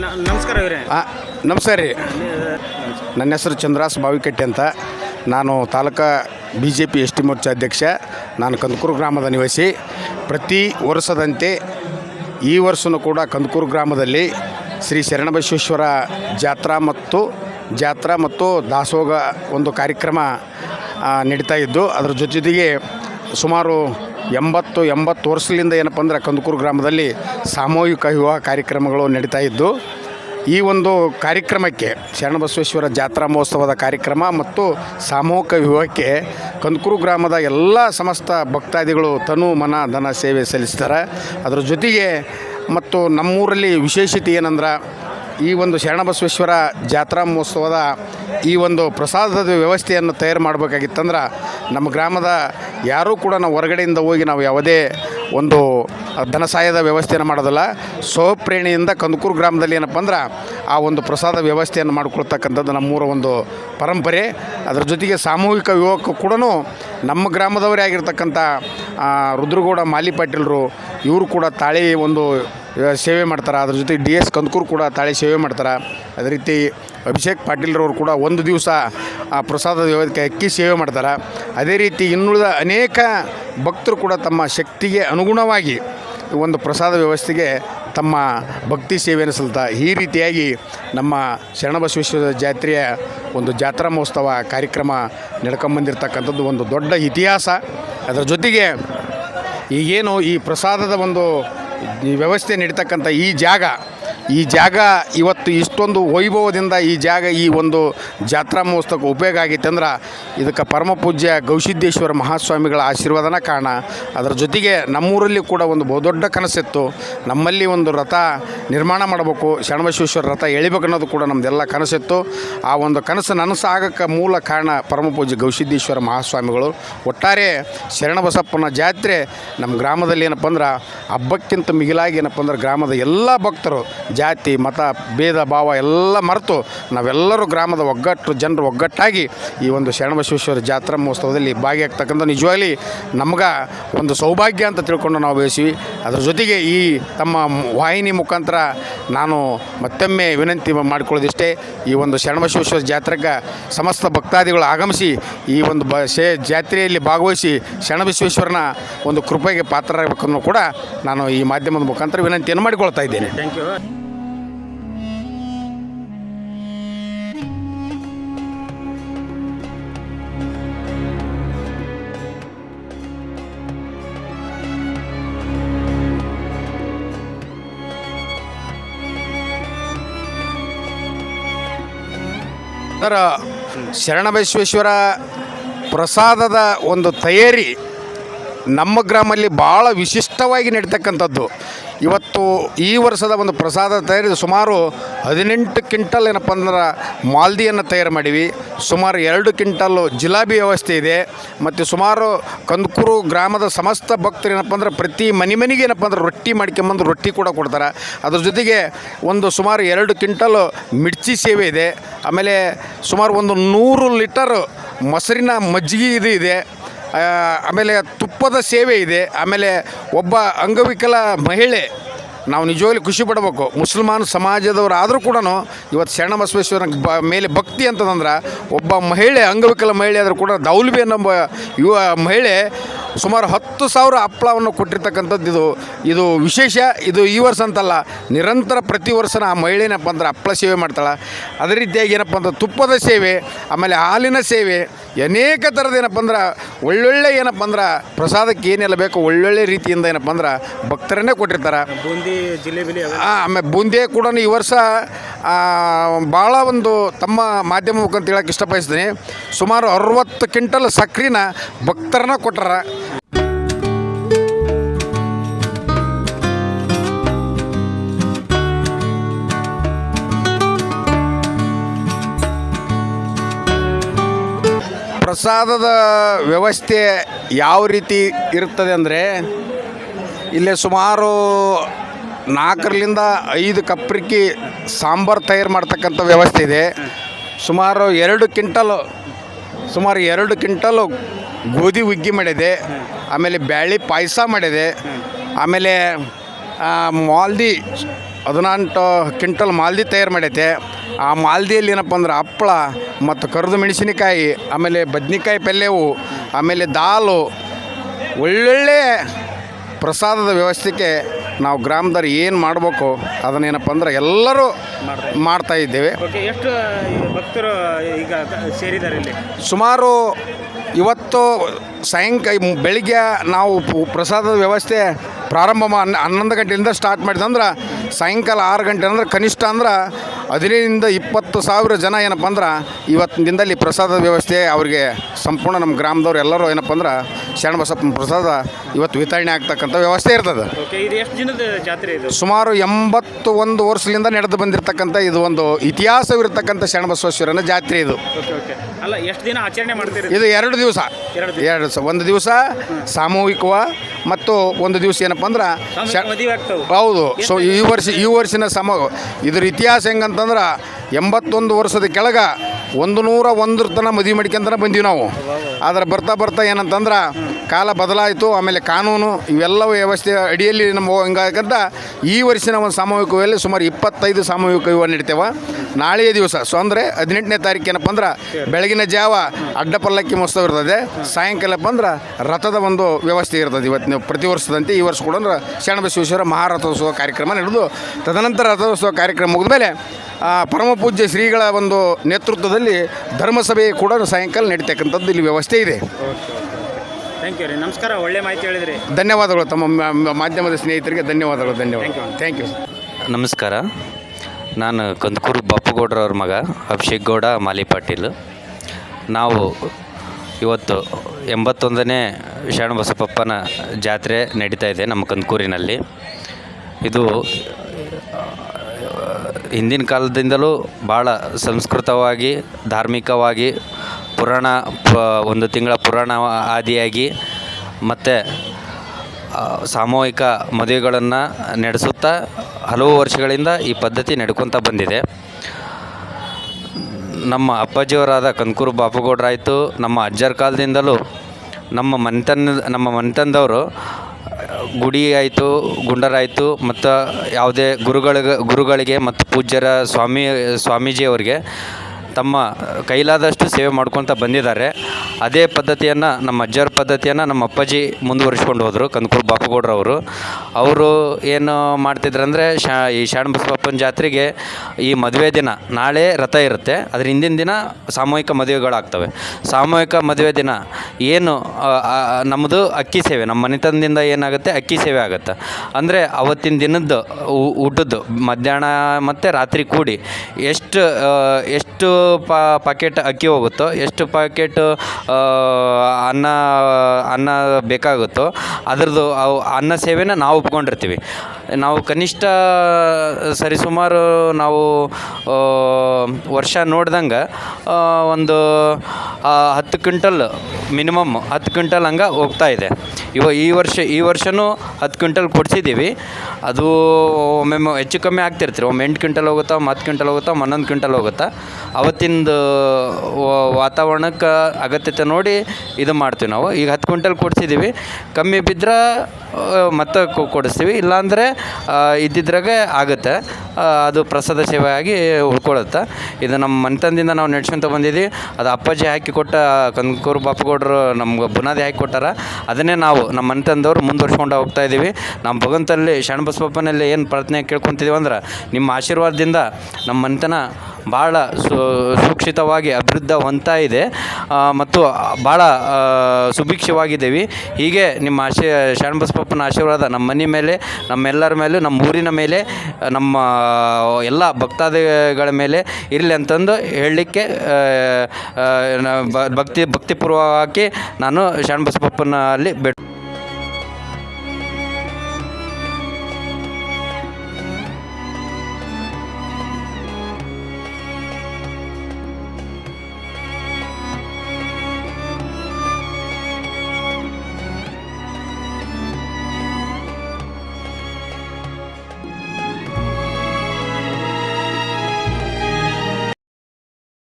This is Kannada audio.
ನಮಸ್ಕಾರ ಆ, ನಮಸ್ಕಾರ ರೀ. ನನ್ನ ಹೆಸರು ಚಂದ್ರಾಸ್ ಬಾವಿಕಟ್ಟಿ ಅಂತ. ನಾನು taluka B J P S T morcha ಅಧ್ಯಕ್ಷ. ನಾನು ಕಂದಕೂರು ಗ್ರಾಮದ ನಿವಾಸಿ. ಪ್ರತಿ ವರ್ಷದಂತೆ ಈ ವರ್ಷವೂ ಕೂಡ ಕಂದಕೂರು ಗ್ರಾಮದಲ್ಲಿ ಶ್ರೀ ಶರಣಬಸವೇಶ್ವರ ಜಾತ್ರಾ ಮತ್ತು ಜಾತ್ರಾ ಮತ್ತು ದಾಸೋಗ ಒಂದು ಕಾರ್ಯಕ್ರಮ ನಡೀತಾ ಇದ್ದು ಅದರ ಜೊತೆಗೆ ಸುಮಾರು ಎಂಬತ್ತು ಎಂಬತ್ತು ವರ್ಷದಿಂದ ಏನಪ್ಪ ಅಂದ್ರೆ ಕಂದಕೂರು ಗ್ರಾಮದಲ್ಲಿ ಸಾಮೂಹಿಕ ವಿವಾಹ ಕಾರ್ಯಕ್ರಮಗಳು ನಡೀತಾ ಇದ್ದು, ಈ ಒಂದು ಕಾರ್ಯಕ್ರಮಕ್ಕೆ ಶರಣಬಸವೇಶ್ವರ ಜಾತ್ರಾ ಮಹೋತ್ಸವದ ಕಾರ್ಯಕ್ರಮ ಮತ್ತು ಸಾಮೂಹಿಕ ವಿವಾಹಕ್ಕೆ ಕಂದಕೂರು ಗ್ರಾಮದ ಎಲ್ಲ ಸಮಸ್ತ ಭಕ್ತಾದಿಗಳು ತನು ಮನ ಧನ ಸೇವೆ ಸಲ್ಲಿಸ್ತಾರೆ. ಅದರ ಜೊತೆಗೆ ಮತ್ತು ನಮ್ಮೂರಲ್ಲಿ ವಿಶೇಷತೆ ಏನಂದ್ರೆ, ಈ ಒಂದು ಶರಣಬಸವೇಶ್ವರ ಜಾತ್ರಾ ಮಹೋತ್ಸವದ ಈ ಒಂದು ಪ್ರಸಾದದ ವ್ಯವಸ್ಥೆಯನ್ನು ತಯಾರು ಮಾಡಬೇಕಾಗಿತ್ತಂದ್ರೆ ನಮ್ಮ ಗ್ರಾಮದ ಯಾರೂ ಕೂಡ ನಾವು ಹೊರಗಡೆಯಿಂದ ಹೋಗಿ ನಾವು ಯಾವುದೇ ಒಂದು ಧನ ಸಹಾಯದ ವ್ಯವಸ್ಥೆಯನ್ನು ಮಾಡೋದಲ್ಲ. ಸ್ವಪ್ರೇರಣೆಯಿಂದ ಕಂದಕೂರು ಗ್ರಾಮದಲ್ಲಿ ಏನಪ್ಪ ಅಂದ್ರೆ ಆ ಒಂದು ಪ್ರಸಾದ ವ್ಯವಸ್ಥೆಯನ್ನು ಮಾಡಿಕೊಳ್ತಕ್ಕಂಥದ್ದು ನಮ್ಮೂರ ಒಂದು ಪರಂಪರೆ. ಅದರ ಜೊತೆಗೆ ಸಾಮೂಹಿಕ ವಿವಾಹಕ್ಕೂ ಕೂಡ ನಮ್ಮ ಗ್ರಾಮದವರೇ ಆಗಿರ್ತಕ್ಕಂಥ ರುದ್ರಗೌಡ, ಮಾಲಿ ಪಾಟೀಲರು, ಇವರು ಕೂಡ ತಾಳಿ ಒಂದು ಸೇವೆ ಮಾಡ್ತಾರೆ. ಅದ್ರ ಜೊತೆ ಡಿ ಎಸ್ ಕಂದ್ಕೂರು ಕೂಡ ತಾಳಿ ಸೇವೆ ಮಾಡ್ತಾರೆ. ಅದೇ ರೀತಿ ಅಭಿಷೇಕ್ ಪಾಟೀಲ್ರವರು ಕೂಡ ಒಂದು ದಿವಸ, ಆ, ಪ್ರಸಾದ ವ್ಯವಸ್ಥೆ ಅಕ್ಕಿ ಸೇವೆ ಮಾಡ್ತಾರೆ. ಅದೇ ರೀತಿ ಇನ್ನುಳಿದ ಅನೇಕ ಭಕ್ತರು ಕೂಡ ತಮ್ಮ ಶಕ್ತಿಗೆ ಅನುಗುಣವಾಗಿ ಒಂದು ಪ್ರಸಾದ ವ್ಯವಸ್ಥೆಗೆ ತಮ್ಮ ಭಕ್ತಿ ಸೇವೆಯನ್ನು ಸಲ್ತಾ ಈ ರೀತಿಯಾಗಿ ನಮ್ಮ ಶರಣಬಸವೇಶ್ವರ ಜಾತ್ರೆಯ ಒಂದು ಜಾತ್ರಾ ಮಹೋತ್ಸವ ಕಾರ್ಯಕ್ರಮ ನಡ್ಕೊಂಬಂದಿರ್ತಕ್ಕಂಥದ್ದು ಒಂದು ದೊಡ್ಡ ಇತಿಹಾಸ. ಅದರ ಜೊತೆಗೆ ಈಗೇನು ಈ ಪ್ರಸಾದದ ಒಂದು ವ್ಯವಸ್ಥೆ ನಡೀತಕ್ಕಂಥ ಈ ಜಾಗ ಈ ಜಾಗ ಇವತ್ತು ಇಷ್ಟೊಂದು ವೈಭವದಿಂದ ಈ ಜಾಗ ಈ ಒಂದು ಜಾತ್ರಾ ಮಹೋತ್ಸವಕ್ಕೆ ಉಪಯೋಗ ಆಗೈತೆ ಅಂದ್ರೆ ಇದಕ್ಕೆ ಪರಮ ಪೂಜ್ಯ ಗೌಸಿದ್ದೇಶ್ವರ ಮಹಾಸ್ವಾಮಿಗಳ ಆಶೀರ್ವಾದನ ಕಾರಣ. ಅದರ ಜೊತೆಗೆ ನಮ್ಮೂರಲ್ಲಿ ಕೂಡ ಒಂದು ಬಹುದೊಡ್ಡ ಕನಸಿತ್ತು. ನಮ್ಮಲ್ಲಿ ಒಂದು ರಥ ನಿರ್ಮಾಣ ಮಾಡಬೇಕು, ಶರಣಬಸವೇಶ್ವರ ರಥ ಎಳಿಬೇಕು ಅನ್ನೋದು ಕೂಡ ನಮ್ಮದೆಲ್ಲ ಕನಸಿತ್ತು. ಆ ಒಂದು ಕನಸು ನನಸಾಗಕ್ಕೆ ಮೂಲ ಕಾರಣ ಪರಮ ಪೂಜ್ಯ ಗೌಸಿದ್ದೇಶ್ವರ ಮಹಾಸ್ವಾಮಿಗಳು. ಒಟ್ಟಾರೆ ಶರಣಬಸಪ್ಪನ ಜಾತ್ರೆ ನಮ್ಮ ಗ್ರಾಮದಲ್ಲಿ ಏನಪ್ಪ ಅಂದ್ರೆ ಹಬ್ಬಕ್ಕಿಂತ ಮಿಗಿಲಾಗಿ ಏನಪ್ಪ ಅಂದ್ರೆ ಗ್ರಾಮದ ಎಲ್ಲ ಭಕ್ತರು ಜಾತಿ, ಮತ, ಭೇದ, ಭಾವ ಎಲ್ಲ ಮರೆತು ನಾವೆಲ್ಲರೂ ಗ್ರಾಮದ ಒಗ್ಗಟ್ಟು, ಜನರು ಒಗ್ಗಟ್ಟಾಗಿ ಈ ಒಂದು ಶರಣಬಸವೇಶ್ವರ ಜಾತ್ರಾ ಮಹೋತ್ಸವದಲ್ಲಿ ಭಾಗಿಯಾಗ್ತಕ್ಕಂಥ ನಿಜವಾಗಿ ನಮ್ಗೆ ಒಂದು ಸೌಭಾಗ್ಯ ಅಂತ ತಿಳ್ಕೊಂಡು ನಾವು ಬಯಸಿವಿ ಅದರ ಜೊತೆಗೆ ಈ ತಮ್ಮ ವಾಹಿನಿ ಮುಖಾಂತರ ನಾನು ಮತ್ತೊಮ್ಮೆ ವಿನಂತಿ ಮಾಡಿಕೊಳ್ಳೋದಿಷ್ಟೇ, ಈ ಒಂದು ಶರಣಬಸವೇಶ್ವರ ಜಾತ್ರೆಗೆ ಸಮಸ್ತ ಭಕ್ತಾದಿಗಳು ಆಗಮಿಸಿ ಈ ಒಂದು ಬ ಶೇ ಜಾತ್ರೆಯಲ್ಲಿ ಭಾಗವಹಿಸಿ ಶರಣಬಸವೇಶ್ವರನ ಒಂದು ಕೃಪೆಗೆ ಪಾತ್ರರಾಗಬೇಕನ್ನು ಕೂಡ ನಾನು ಈ ಮಾಧ್ಯಮದ ಮುಖಾಂತರ ವಿನಂತಿಯನ್ನು ಮಾಡಿಕೊಳ್ತಾ ಇದ್ದೇನೆ. ಥ್ಯಾಂಕ್ ಯು ಸರ್ ಶರಣಬಸವೇಶ್ವರ ಪ್ರಸಾದದ ಒಂದು ತಯಾರಿ ನಮ್ಮ ಗ್ರಾಮಲ್ಲಿ ಭಾಳ ವಿಶಿಷ್ಟವಾಗಿ ನಡೀತಕ್ಕಂಥದ್ದು. ಇವತ್ತು ಈ ವರ್ಷದ ಒಂದು ಪ್ರಸಾದ ತಯಾರಿ ಸುಮಾರು ಹದಿನೆಂಟು ಕ್ವಿಂಟಲ್ ಏನಪ್ಪ ಅಂದ್ರೆ ಮಾಲ್ದಿಯನ್ನು ತಯಾರು ಮಾಡೀವಿ. ಸುಮಾರು ಎರಡು ಕ್ವಿಂಟಲ್ಲು ಜಿಲಾಬಿ ವ್ಯವಸ್ಥೆ ಇದೆ. ಮತ್ತು ಸುಮಾರು ಕಂದಕೂರು ಗ್ರಾಮದ ಸಮಸ್ತ ಭಕ್ತರು ಏನಪ್ಪ ಅಂದ್ರೆ ಪ್ರತಿ ಮನೆ ಮನೆಗೆ ಏನಪ್ಪ ಅಂದ್ರೆ ರೊಟ್ಟಿ ಮಾಡ್ಕೊಂಬಂದು ರೊಟ್ಟಿ ಕೂಡ ಕೊಡ್ತಾರೆ. ಅದ್ರ ಜೊತೆಗೆ ಒಂದು ಸುಮಾರು ಎರಡು ಕ್ವಿಂಟಲ್ ಮಿರ್ಚಿ ಸೇವೆ ಇದೆ. ಆಮೇಲೆ ಸುಮಾರು ಒಂದು ನೂರು ಲೀಟರ್ ಮೊಸರಿನ ಮಜ್ಜಿಗೆ ಇದು ಇದೆ. ಆಮೇಲೆ ತುಪ್ಪದ ಸೇವೆ ಇದೆ. ಆಮೇಲೆ ಒಬ್ಬ ಅಂಗವಿಕಲ ಮಹಿಳೆ, ನಾವು ನಿಜವಾಗ್ಲೂ ಖುಷಿ ಪಡಬೇಕು. ಮುಸಲ್ಮಾನ್ ಸಮಾಜದವರು ಆದರೂ ಕೂಡ ಇವತ್ತು ಶರಣಬಸವೇಶ್ವರ ಬ, ಮೇಲೆ ಭಕ್ತಿ ಅಂತಂದ್ರೆ, ಒಬ್ಬ ಮಹಿಳೆ, ಅಂಗವಿಕಲ ಮಹಿಳೆ ಆದರೂ ಕೂಡ ದೌಲ್ಬಿ ಅನ್ನೋ ಯುವ ಮಹಿಳೆ ಸುಮಾರು ಹತ್ತು ಸಾವಿರ ಹಪ್ಪಳವನ್ನು ಕೊಟ್ಟಿರ್ತಕ್ಕಂಥದ್ದು ಇದು. ಇದು ವಿಶೇಷ ಇದು ಈ ವರ್ಷ ಅಂತಲ್ಲ ನಿರಂತರ ಪ್ರತಿ ವರ್ಷನ ಆ ಮಹಿಳೆ ಏನಪ್ಪ ಅಂದ್ರೆ ಹಪ್ಪಳ ಸೇವೆ ಮಾಡ್ತಾಳೆ. ಅದೇ ರೀತಿಯಾಗಿ ಏನಪ್ಪ ಅಂದ್ರೆ ತುಪ್ಪದ ಸೇವೆ ಆಮೇಲೆ ಹಾಲಿನ ಸೇವೆ ಅನೇಕ ಥರದ ಏನಪ್ಪ ಅಂದ್ರೆ ಒಳ್ಳೊಳ್ಳೆ ಏನಪ್ಪ ಅಂದ್ರೆ ಪ್ರಸಾದಕ್ಕೆ ಏನೆಲ್ಲ ಬೇಕು ಒಳ್ಳೊಳ್ಳೆ ರೀತಿಯಿಂದ ಏನಪ್ಪ ಅಂದ್ರೆ ಭಕ್ತರನ್ನೇ ಕೊಟ್ಟಿರ್ತಾರೆ. ಬೂಂದಿ ಜಿಲೇಬಿಲಿ ಆಮೇಲೆ ಬೂಂದಿ ಕೂಡ ಈ ವರ್ಷ ಭಾಳ ಒಂದು ತಮ್ಮ ಮಾಧ್ಯಮ ಮುಖಾಂತ ಹೇಳಕ್ಕೆ ಇಷ್ಟಪಡಿಸ್ತೀನಿ. ಸುಮಾರು ಅರವತ್ತು ಕ್ವಿಂಟಲ್ ಸಕ್ರಿನ ಭಕ್ತರನ್ನ ಕೊಟ್ಟಾರ. ಪ್ರಸಾದದ ವ್ಯವಸ್ಥೆ ಯಾವ ರೀತಿ ಇರುತ್ತದೆ ಅಂದರೆ ಇಲ್ಲಿ ಸುಮಾರು ನಾಲ್ಕರಿಂದ ಐದು ಕಪ್ರಿಕ್ಕಿ ಸಾಂಬಾರು ತಯಾರು ಮಾಡ್ತಕ್ಕಂಥ ವ್ಯವಸ್ಥೆ ಇದೆ. ಸುಮಾರು ಎರಡು ಕ್ವಿಂಟಲು, ಸುಮಾರು ಎರಡು ಕ್ವಿಂಟಲು ಗೋಧಿ ಹುಗ್ಗಿ ಮಾಡಿದೆ. ಆಮೇಲೆ ಬ್ಯಾಳಿ ಪಾಯಸ ಮಾಡಿದೆ. ಆಮೇಲೆ ಮಾಲ್ದಿ, ಹದಿನೆಂಟು ಕ್ವಿಂಟಲ್ ಮಾಲ್ದಿ ತಯಾರು ಮಾಡೈತೆ ಆ ಮಾಲ್ದಿಯಲ್ಲಿ ಏನಪ್ಪ ಅಂದ್ರೆ ಹಪ್ಪಳ ಮತ್ತು ಕರಿದು ಮೆಣಸಿನಕಾಯಿ ಆಮೇಲೆ ಬದ್ನಿಕಾಯಿ ಪಲ್ಯವು ಆಮೇಲೆ ದಾಲು ಒಳ್ಳೊಳ್ಳೆ ಪ್ರಸಾದದ ವ್ಯವಸ್ಥೆಗೆ ನಾವು ಗ್ರಾಮದವ್ರು ಏನು ಮಾಡಬೇಕು ಅದನ್ನೇನಪ್ಪ ಅಂದ್ರೆ ಎಲ್ಲರೂ ಮಾಡ್ತಾ ಇದ್ದೇವೆ. ಎಷ್ಟು ಭಕ್ತರು ಈಗ ಸೇರಿದ್ದಾರೆ ಇಲ್ಲಿ? ಸುಮಾರು ಇವತ್ತು ಸಾಯಂಕಾಲ ಬೆಳಿಗ್ಗೆ ನಾವು ಪ್ರಸಾದದ ವ್ಯವಸ್ಥೆ ಪ್ರಾರಂಭ ಮಾ ಹನ್ನೊಂದು ಗಂಟೆಯಿಂದ ಸ್ಟಾರ್ಟ್ ಮಾಡಿದಂದ್ರೆ ಸಾಯಂಕಾಲ ಆರು ಗಂಟೆ ಅಂದ್ರೆ ಕನಿಷ್ಠ ಅಂದ್ರೆ ಹದಿನೈದರಿಂದ ಇಪ್ಪತ್ತು ಸಾವಿರ ಜನ ಏನಪ್ಪ ಅಂದ್ರೆ ಇವತ್ತಿನ ದಿನದಲ್ಲಿ ಪ್ರಸಾದದ ವ್ಯವಸ್ಥೆ ಅವರಿಗೆ ಸಂಪೂರ್ಣ ನಮ್ಮ ಗ್ರಾಮದವ್ರು ಎಲ್ಲರೂ ಏನಪ್ಪ ಅಂದ್ರೆ ಶರಣಬಸಪ್ಪನ ಪ್ರಸಾದ ಇವತ್ತು ವಿತರಣೆ ಆಗ್ತಕ್ಕಂಥ ವ್ಯವಸ್ಥೆ ಇರ್ತದೆ. ಸುಮಾರು ಎಂಬತ್ತು ಒಂದು ವರ್ಷದಿಂದ ನಡೆದು ಬಂದಿರತಕ್ಕಂಥ ಇದು ಒಂದು ಇತಿಹಾಸವಿರತಕ್ಕಂಥ ಶರಣಬಸವೇಶ್ವರನ ಜಾತ್ರೆ ಇದು. ಓಕೆ ಓಕೆ ಅಲ್ಲ ಎಷ್ಟು ದಿನ ಆಚರಣೆ ಮಾಡ್ತೀರಿ? ಇದು ಎರಡು ದಿವಸ. ಎರಡು ದಿವಸ. ಒಂದು ದಿವಸ ಸಾಮೂಹಿಕವ ಮತ್ತು ಒಂದು ದಿವಸ ಏನಪ್ಪ ಅಂದ್ರೆ ಹೌದು. ಸೊ ಈ ವರ್ಷ ಈ ವರ್ಷನ ಸಮ ಇದ್ರ ಇತಿಹಾಸ ಹೆಂಗಂತಂದ್ರೆ ಎಂಬತ್ತೊಂದು ವರ್ಷದ ಕೆಳಗೆ ಒಂದು ನೂರ ಒಂದ್ರ ತನ ಮದುವೆ ಮಾಡ್ಕೊಂತನ ಬಂದೀವಿ ನಾವು. ಆದರೆ ಬರ್ತಾ ಬರ್ತಾ ಏನಂತಂದ್ರೆ ಕಾಲ ಬದಲಾಯಿತು, ಆಮೇಲೆ ಕಾನೂನು ಇವೆಲ್ಲ ವ್ಯವಸ್ಥೆ ಅಡಿಯಲ್ಲಿ ನಮ್ಮ ಹಿಂಗಾಗಂತ ಈ ವರ್ಷಿನ ಒಂದು ಸಾಮೂಹಿಕ ವಿವಾಹದಲ್ಲಿ ಸುಮಾರು ಇಪ್ಪತ್ತೈದು ಸಾಮೂಹಿಕ ವಿವಾಹ ನಡೀತೇವೆ ನಾಳೆಯ ದಿವಸ, ಸೊ ಅಂದರೆ ಹದಿನೆಂಟನೇ ತಾರೀಕು ಏನಪ್ಪ ಅಂದ್ರೆ ಬೆಳಗಿನ ಜಾವ ಅಡ್ಡ ಪಲ್ಲಕ್ಕಿ ಇರ್ತದೆ. ಸಾಯಂಕಾಲಪ್ಪ ಅಂದ್ರೆ ರಥದ ಒಂದು ವ್ಯವಸ್ಥೆ ಇರ್ತದೆ ಇವತ್ತಿನ ಪ್ರತಿ ವರ್ಷದಂತೆ ಈ ವರ್ಷ ಕೂಡ ಅಂದ್ರೆ ಶರಣಬಸವೇಶ್ವರ ಮಹಾರಥೋತ್ಸವ ಕಾರ್ಯಕ್ರಮ ನಡೆದು, ತದನಂತರ ರಥೋತ್ಸವ ಕಾರ್ಯಕ್ರಮ ಮುಗಿದ ಮೇಲೆ ಪರಮ ಪೂಜ್ಯ ಶ್ರೀಗಳ ಒಂದು ನೇತೃತ್ವದಲ್ಲಿ ಧರ್ಮಸಭೆ ಕೂಡ ಸಾಯಂಕಾಲ ನಡೀತಕ್ಕಂಥದ್ದು ಇಲ್ಲಿ ವ್ಯವಸ್ಥೆ ಇದೆ. ಥ್ಯಾಂಕ್ ಯು ರೀ. ನಮಸ್ಕಾರ ಒಳ್ಳೆ ಮಾಹಿತಿ ಹೇಳಿದ್ರಿ. ಧನ್ಯವಾದಗಳು ತಮ್ಮ ಮಾಧ್ಯಮದ ಸ್ನೇಹಿತರಿಗೆ ಧನ್ಯವಾದಗಳು ಧನ್ಯವಾದ ಥ್ಯಾಂಕ್ ಯು ನಮಸ್ಕಾರ. ನಾನು ಕಂದಕೂರು ಬಾಪುಗೌಡ್ರವ್ರ ಮಗ ಅಭಿಷೇಕ್ ಗೌಡ ಮಾಲಿ ಪಾಟೀಲ್. ನಾವು ಇವತ್ತು ಎಂಬತ್ತೊಂದನೇ ಶರಣಬಸಪ್ಪನ ಜಾತ್ರೆ ನಡೀತಾ ಇದೆ ನಮ್ಮ ಕಂದಕೂರಿನಲ್ಲಿ. ಇದು ಹಿಂದಿನ ಕಾಲದಿಂದಲೂ ಭಾಳ ಸಂಸ್ಕೃತವಾಗಿ, ಧಾರ್ಮಿಕವಾಗಿ, ಪುರಾಣ ಒಂದು ತಿಂಗಳ ಪುರಾಣ ಆದಿಯಾಗಿ ಮತ್ತು ಸಾಮೂಹಿಕ ಮದುವೆಗಳನ್ನು ನಡೆಸುತ್ತಾ ಹಲವು ವರ್ಷಗಳಿಂದ ಈ ಪದ್ಧತಿ ನಡ್ಕೊತ ಬಂದಿದೆ. ನಮ್ಮ ಅಪ್ಪಾಜಿಯವರಾದ ಕನ್ಕೂರು ಬಾಪುಗೌಡರಾಯಿತು, ನಮ್ಮ ಅಜ್ಜರ ಕಾಲದಿಂದಲೂ ನಮ್ಮ ಮನೆತನ, ನಮ್ಮ ಮನೆತನದವರು ಗುಡಿ ಆಯಿತು ಗುಂಡರಾಯಿತು ಮತ್ತು ಯಾವುದೇ ಗುರುಗಳಿಗೆ ಗುರುಗಳಿಗೆ ಮತ್ತು ಪೂಜ್ಯರ ಸ್ವಾಮಿ ಸ್ವಾಮೀಜಿಯವರಿಗೆ ತಮ್ಮ ಕೈಲಾದಷ್ಟು ಸೇವೆ ಮಾಡ್ಕೊತ ಬಂದಿದ್ದಾರೆ. ಅದೇ ಪದ್ಧತಿಯನ್ನು ನಮ್ಮ ಅಜ್ಜರ ಪದ್ಧತಿಯನ್ನು ನಮ್ಮ ಅಪ್ಪಾಜಿ ಮುಂದುವರಿಸ್ಕೊಂಡು ಹೋದರು ಕಂದಕೂರು ಬಾಪುಗೌಡ್ರವರು ಅವರು. ಏನು ಮಾಡ್ತಿದ್ರಂದರೆ ಶಾ, ಈ ಶರಣಬಸವಪ್ಪನ ಜಾತ್ರೆಗೆ ಈ ಮದುವೆ ದಿನ, ನಾಳೆ ರಥ ಇರುತ್ತೆ. ಅದ್ರ ಹಿಂದಿನ ದಿನ ಸಾಮೂಹಿಕ ಮದುವೆಗಳಾಗ್ತವೆ. ಸಾಮೂಹಿಕ ಮದುವೆ ದಿನ ಏನು ನಮ್ಮದು ಅಕ್ಕಿ ಸೇವೆ, ನಮ್ಮ ಮನೆತನದಿಂದ ಏನಾಗುತ್ತೆ, ಅಕ್ಕಿ ಸೇವೆ ಆಗುತ್ತೆ. ಅಂದರೆ ಅವತ್ತಿನ ದಿನದ್ದು ಊಟದ್ದು, ಮಧ್ಯಾಹ್ನ ಮತ್ತು ರಾತ್ರಿ ಕೂಡಿ, ಎಷ್ಟು ಎಷ್ಟು ಪಾಕೆಟ್ ಅಕ್ಕಿ ಹೋಗುತ್ತೋ, ಎಷ್ಟು ಪಾಕೆಟ್ ಅನ್ನ ಅನ್ನ ಬೇಕಾಗುತ್ತೋ, ಅದರದ್ದು ಅನ್ನ ಸೇವೆನ ನಾವು ಒಪ್ಕೊಂಡಿರ್ತೀವಿ. ನಾವು ಕನಿಷ್ಠ ಸರಿಸುಮಾರು ನಾವು ವರ್ಷ ನೋಡ್ದಂಗೆ ಒಂದು ಹತ್ತು ಕ್ವಿಂಟಲ್ ಮಿನಿಮಮ್ ಹತ್ತು ಕ್ವಿಂಟಲ್ ಹಂಗೆ ಹೋಗ್ತಾ ಇದೆ. ಇವ ಈ ವರ್ಷ, ಈ ವರ್ಷವೂ ಹತ್ತು ಕ್ವಿಂಟಲ್ ಕೊಡ್ಸಿದ್ದೀವಿ ಅದು ಒಮ್ಮೊಮ್ಮೆ ಹೆಚ್ಚು ಕಮ್ಮಿ ಆಗ್ತಿರ್ತೀವಿ ಒಮ್ಮೆ ಎಂಟು ಕ್ವಿಂಟಲ್ ಹೋಗುತ್ತಾ ಹತ್ತು ಕ್ವಿಂಟಲ್ ಹೋಗುತ್ತಾ ಹನ್ನೊಂದು ಕ್ವಿಂಟಲ್ ಹೋಗುತ್ತಾ. ಅವತ್ತಿಂದು ವ- ವಾತಾವರಣಕ್ಕೆ ಅಗತ್ಯತೆ ನೋಡಿ ಇದು ಮಾಡ್ತೀವಿ ನಾವು. ಈಗ ಹತ್ತು ಕ್ವಿಂಟಲ್ ಕೊಡ್ಸಿದ್ದೀವಿ. ಕಮ್ಮಿ ಬಿದ್ದರೆ ಮತ್ತೆ ಕೊಡಿಸ್ತೀವಿ. ಇಲ್ಲಾಂದರೆ ಇದ್ದಿದ್ರಾಗೆ ಆಗುತ್ತೆ. ಅದು ಪ್ರಸಾದ ಸೇವೆ ಆಗಿ ಉಳ್ಕೊಳ್ಳುತ್ತೆ. ಇದು ನಮ್ಮ ಮನೆತನದಿಂದ ನಾವು ನಡ್ಸ್ಕೊಂತ ಬಂದಿದ್ದೀವಿ. ಅದು ಅಪ್ಪಾಜಿ ಹಾಕಿ ಕೊಟ್ಟ ಕಂದಕೂರು ಬಾಪುಗೌಡರು ನಮ್ಗೆ ಬುನಾದಿ ಹಾಕಿ ಕೊಟ್ಟಾರ. ಅದನ್ನೇ ನಾವು ನಮ್ಮ ಮನೆತನದವ್ರು ಮುಂದುವರ್ಸ್ಕೊಂಡು ಹೋಗ್ತಾ ಇದ್ದೀವಿ. ನಮ್ಮ ಭಗವಂತಲ್ಲಿ ಶರಣಬಸವಪ್ಪನಲ್ಲಿ ಏನು ಪ್ರಾರ್ಥನೆ ಕೇಳ್ಕೊತಿದ್ದೀವಿ ಅಂದ್ರೆ, ನಿಮ್ಮ ಆಶೀರ್ವಾದದಿಂದ ನಮ್ಮ ಮನೆತನ ಭಾಳ ಸುರಕ್ಷಿತವಾಗಿ ಅಭಿವೃದ್ಧ ಹೊಂದ್ತಾ ಇದೆ ಮತ್ತು ಭಾಳ ಸುಭಿಕ್ಷವಾಗಿದ್ದೀವಿ. ಹೀಗೆ ನಿಮ್ಮ ಆಶೀ ಶರಣಬಸಪ್ಪನ ಆಶೀರ್ವಾದ ನಮ್ಮ ಮನೆ ಮೇಲೆ, ನಮ್ಮೆಲ್ಲರ ಮೇಲೂ, ನಮ್ಮ ಊರಿನ ಮೇಲೆ, ನಮ್ಮ, ಎಲ್ಲ ಭಕ್ತಾದಿಗಳ ಮೇಲೆ ಇರಲಿ ಅಂತಂದು ಹೇಳಲಿಕ್ಕೆ ಭಕ್ತಿ, ಭಕ್ತಿಪೂರ್ವಕವಾಗಿ ನಾನು ಶರಣಬಸಪ್ಪನಲ್ಲಿ ಬೇಡ